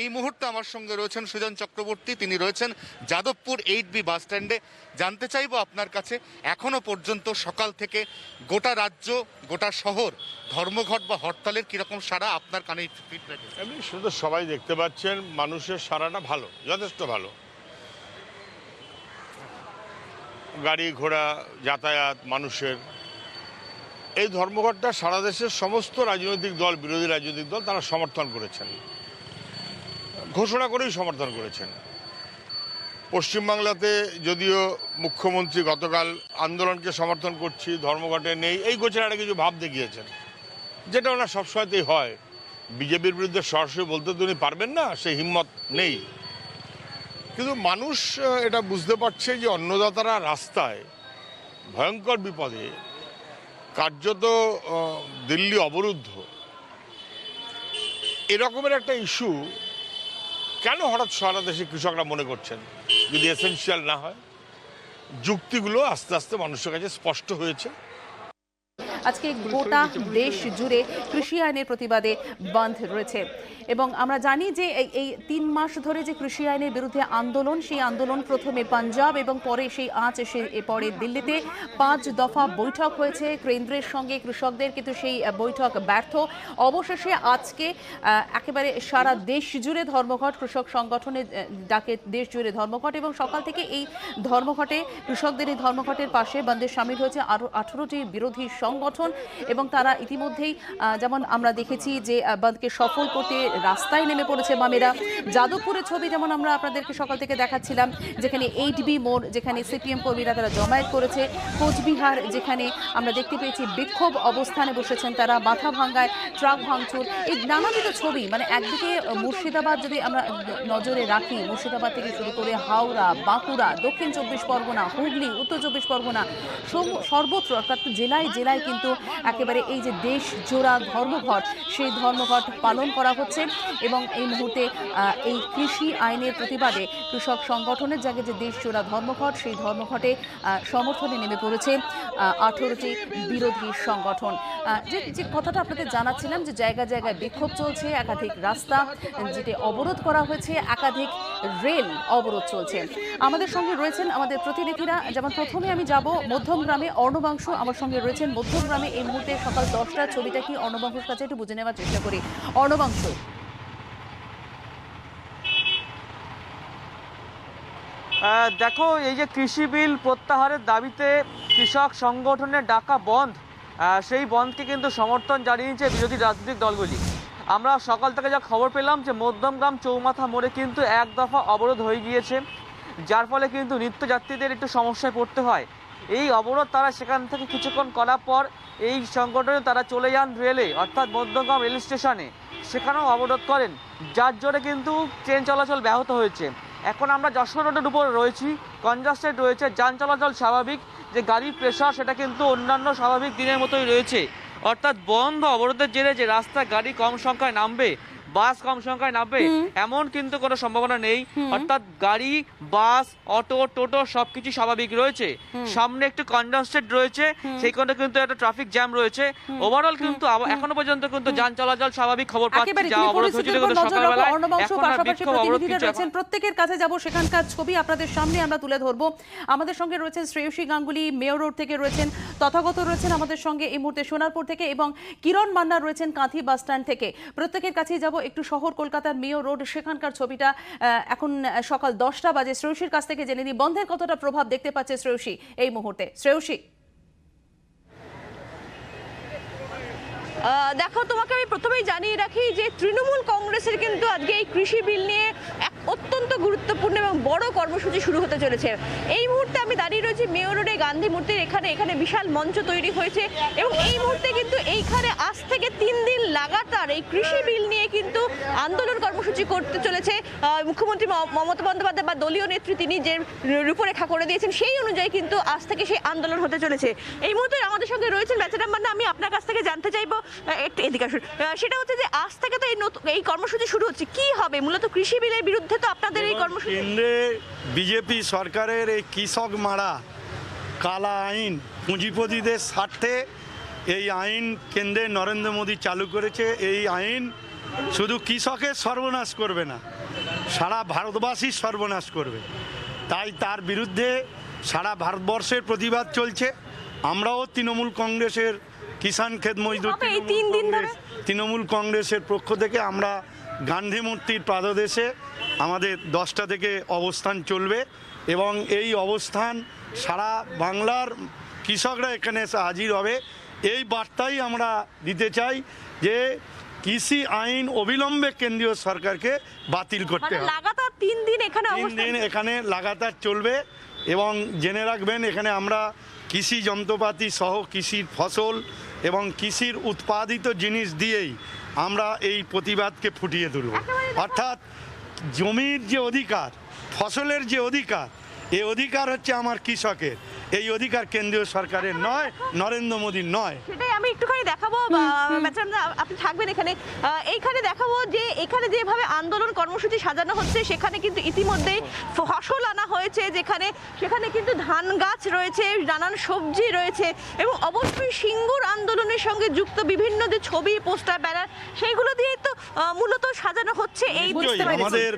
এই মুহূর্তে আমার সঙ্গে রয়েছেন সুজন চক্রবর্তী, তিনি রয়েছেন যাদবপুর এইট বি বাস স্ট্যান্ডে। জানতে চাইব আপনার কাছে, এখনও পর্যন্ত সকাল থেকে গোটা রাজ্য, গোটা শহর, ধর্মঘট বা হরতালের কীরকম সারা আপনার কানে ফিডব্যাক এমনি শুধু সবাই দেখতে পাচ্ছেন, মানুষের সারাটা ভালো, যথেষ্ট ভালো। গাড়ি ঘোড়া, যাতায়াত, মানুষের। এই ধর্মঘটটা সারা দেশের সমস্ত রাজনৈতিক দল, বিরোধী রাজনৈতিক দল তারা সমর্থন করেছেন। ঘোষণা করেই সমর্থন করেছেন। পশ্চিমবাংলাতে যদিও মুখ্যমন্ত্রী গতকাল আন্দোলনকে সমর্থন করছি, ধর্মঘটে নেই, এই গোছের কিছু ভাব দেখিয়েছেন। যেটা ওনার সবসময়তেই হয়। বিজেপির বিরুদ্ধে সরাসরি বলতে তো উনি পারবেন না সেই হিম্মত নেই। কিন্তু মানুষ এটা বুঝতে পারছে যে অন্নদাতারা রাস্তায় ভয়ঙ্কর বিপদে, কার্যত দিল্লি অবরুদ্ধ। এরকমের একটা ইস্যু কেন হঠাৎ সারা দেশে কৃষকরা মনে করছেন? যদি এসেনশিয়াল না হয়, যুক্তিগুলো আস্তে আস্তে মানুষের কাছে স্পষ্ট হয়েছে। আজকে গোটা দেশ জুড়ে কৃষি আইনের প্রতিবাদে বন্ধ রয়েছে। এবং আমরা জানি যে এই- তিন মাস ধরে যে কৃষি আইনের বিরুদ্ধে আন্দোলন, সেই আন্দোলন প্রথমে পাঞ্জাব এবং পরে সেই আঁচ এসে পরে দিল্লিতে পাঁচ দফা বৈঠক হয়েছে। কেন্দ্রের সঙ্গে কৃষকদের কিন্তু সেই বৈঠক ব্যর্থ। অবশেষে আজকে একেবারে সারা দেশ জুড়ে ধর্মঘট, কৃষক সংগঠনের ডাকে দেশ জুড়ে ধর্মঘট এবং সকাল থেকে এই ধর্মঘটে কৃষকদের এই ধর্মঘটের পাশে বন্ধে সামিল হয়েছে। আরও আঠারোটি বিরোধী সংগঠন এবং তারা ইতিমধ্যেই যেমন আমরা দেখেছি যে আহ, বন্ধকে সফল করতে রাস্তায় নেমে পড়েছে মামেরা যাদবপুরের ছবি যেমন আমরা আপনাদেরকে সকাল থেকে দেখাচ্ছিলাম যেখানে এইট বি মোড় যেখানে সিপিএম কর্মীরা তারা জমায়েত করেছে। কোচবিহার যেখানে আমরা দেখতে পেয়েছি বিক্ষোভ অবস্থানে বসেছেন তারা মাথা ভাঙ্গায় ট্রাক ভাঙচুর। এই নানাবিধ ছবি মানে একদিকে মুর্শিদাবাদ যদি আমরা নজরে রাখি মুর্শিদাবাদ থেকে শুরু করে হাওড়া বাঁকুড়া দক্ষিণ চব্বিশ পরগনা হুগলি উত্তর চব্বিশ পরগনা সর্বত্র অর্থাৎ জেলায় জেলায় কিন্তু একেবারে এই যে দেশ জোড়া ধর্মঘট, সেই ধর্মঘট পালন করা হচ্ছে এবং এই মুহূর্তে এই কৃষি আইনের প্রতিবাদে কৃষক সংগঠনের জায়গায় যে দেশ জোড়া ধর্মঘট, সেই ধর্মঘটে সমর্থনে নেমে পড়েছে আঠেরোটি বিরোধী সংগঠন। যে যে কথাটা আপনাদের জানাচ্ছিলাম যে জায়গায় জায়গায় বিক্ষোভ চলছে, একাধিক রাস্তা যেটি অবরোধ করা হয়েছে, একাধিক রেল অবরোধ চলছে। আমাদের সঙ্গে রয়েছেন আমাদের প্রতিনিধিরা। যেমন প্রথমে আমি যাব মধ্যমগ্রামে, অর্ণবাংশ, আমার সঙ্গে রয়েছেন মধ্যমগ্রামে এই মুহূর্তে সকাল দশটার ছবিটা কি অর্ণবাংশের কাছে একটু বুঝে নেওয়ার চেষ্টা করি। অর্ণবাংশ। দেখো, এই যে কৃষি বিল প্রত্যাহারের দাবিতে কৃষক সংগঠনের ডাকা বন্ধ সেই বন্ধকে কিন্তু সমর্থন জানিয়েছে বিরোধী রাজনৈতিক দলগুলি। আমরা সকাল থেকে যা খবর পেলাম যে মধ্যমগ্রাম চৌমাথা মোড়ে কিন্তু এক দফা অবরোধ হয়ে গিয়েছে, যার ফলে কিন্তু নিত্যযাত্রীদের একটু সমস্যায় পড়তে হয়। এই অবরোধ তারা সেখান থেকে কিছুক্ষণ করার পর এই সংগঠনে তারা চলে যান রেলে, অর্থাৎ মধ্যমগ্রাম রেল স্টেশনে। সেখানেও অবরোধ করেন। যার জোরে কিন্তু ট্রেন চলাচল ব্যাহত হয়েছে। এখন আমরা যশোর রোডের উপর রয়েছি। কনজাস্টেড রয়েছে। যান চলাচল স্বাভাবিক। যে গাড়ির প্রেশার সেটা কিন্তু অন্যান্য স্বাভাবিক দিনের মতোই রয়েছে। অর্থাৎ বন্ধ অবরোধের জেরে যে রাস্তা গাড়ি কম সংখ্যায় নামবে বাস কম সংখ্যায় নামবে এমন কিন্তু কোনো সম্ভাবনা নেই। অর্থাৎ গাড়ি বাস অটো টোটো সবকিছু স্বাভাবিক রয়েছে। সামনে একটু কনজাস্টেড রয়েছে সেই কারণে কিন্তু একটা ট্রাফিক জ্যাম রয়েছে। ওভারঅল কিন্তু এখনও পর্যন্ত কিন্তু যান চলাচল স্বাভাবিক খবর পাচ্ছি। যা অবরোধ হয়েছিল কিন্তু সকালবেলায়। এখন আর বিক্ষোভ অবরোধ কিছু রয়েছেন। প্রত্যেকের কাছে যাব সেখানকার ছবি আপনাদের সামনে আমরা তুলে ধরবো। আমাদের সঙ্গে রয়েছেন শ্রেয়সী গাঙ্গুলি মেয়র রোড থেকে রয়েছেন তথাগত রয়েছেন আমাদের সঙ্গে এই মুহূর্তে সোনারপুর থেকে এবং কিরণ মান্না রয়েছেন কাঁথি বাস স্ট্যান্ড থেকে। প্রত্যেকের কাছেই যাব একটু শহর, কলকাতার মেয়ো রোড, সেখানকার ছবিটা এখন সকাল দশটা বাজে। শ্রেয়সীর কাছ থেকে জেনে নিই, বন্ধের কতটা প্রভাব দেখতে পাচ্ছে শ্রেয়সী এই মুহূর্তে। শ্রেয়সী। দেখো, তোমাকে আমি প্রথমেই জানিয়ে রাখি যে তৃণমূল কংগ্রেসের কিন্তু আজকে এই কৃষি বিল নিয়ে এক অত্যন্ত গুরুত্বপূর্ণ এবং বড় কর্মসূচি শুরু হতে চলেছে। এই মুহূর্তে আমি দাঁড়িয়ে রয়েছি মেয়র রোডে গান্ধী মূর্তির এখানে এখানে বিশাল মঞ্চ তৈরি হয়েছে এবং এই মুহূর্তে কিন্তু এইখানে আজ থেকে তিন দিন লাগাতার এই কৃষি বিল নিয়ে কিন্তু আন্দোলন কর্মসূচি করতে চলেছে। মুখ্যমন্ত্রী মমতা বন্দ্যোপাধ্যায় বা দলীয় নেত্রী তিনি যে রূপরেখা করে দিয়েছেন, সেই অনুযায়ী কিন্তু আজ থেকে সেই আন্দোলন হতে চলেছে। এই মুহূর্তে আমাদের সঙ্গে রয়েছেন বেচারাম মান্না, আমি আপনার কাছ থেকে জানতে চাইব এদিকে আসুন। সেটা হচ্ছে যে আজ থেকে তো এই এই কর্মসূচি শুরু হচ্ছে, কি হবে? মূলত কৃষি বিলের বিরুদ্ধে তো আপনাদের এই কর্মসূচি। কেন্দ্রে বিজেপি সরকারের এই কৃষক মারা কালা আইন পুঁজিপতিদের স্বার্থে এই আইন কেন্দ্রে নরেন্দ্র মোদী চালু করেছে। এই আইন শুধু কৃষকের সর্বনাশ করবে না সারা ভারতবাসীর সর্বনাশ করবে। তাই তার বিরুদ্ধে সারা ভারতবর্ষের প্রতিবাদ চলছে। আমরাও তৃণমূল কংগ্রেসের কিষাণ খেত মজদুর তৃণমূল কংগ্রেসের পক্ষ থেকে আমরা গান্ধী মূর্তির পাদদেশে আমাদের দশটা থেকে অবস্থান চলবে এবং এই অবস্থান সারা বাংলার কৃষকরা এখানে এসে হাজির হবে। এই বার্তাই আমরা দিতে চাই যে কৃষি আইন অবিলম্বে কেন্দ্রীয় সরকারকে বাতিল করতে মানে হবে। লাগাতার তিন দিন এখানে তিন দিন এখানে লাগাতার চলবে এবং জেনে রাখবেন এখানে আমরা কৃষি যন্ত্রপাতি সহ কৃষির ফসল এবং কৃষির উৎপাদিত জিনিস দিয়েই আমরা এই প্রতিবাদকে ফুটিয়ে তুলব। অর্থাৎ জমির যে অধিকার ফসলের যে অধিকার এ অধিকার হচ্ছে আমার কৃষকের। এই অধিকার কেন্দ্রীয় সরকারের নয় নরেন্দ্র মোদীর নয়। সেটাই আমি একটুখানি দেখাবো আপনি থাকবেন এখানে। এইখানে দেখাবো যে এখানে যেভাবে আন্দোলন কর্মসূচি সাজানো হচ্ছে সেখানে কিন্তু ইতিমধ্যে ফসল আনা হয়েছে যেখানে সেখানে কিন্তু ধান গাছ রয়েছে নানান সবজি রয়েছে এবং অবশ্যই সিঙ্গুর আন্দোলনের সঙ্গে যুক্ত বিভিন্ন যে ছবি পোস্টার ব্যানার সেইগুলো দিয়েই তো মূলত সাজানো হচ্ছে এই আমাদের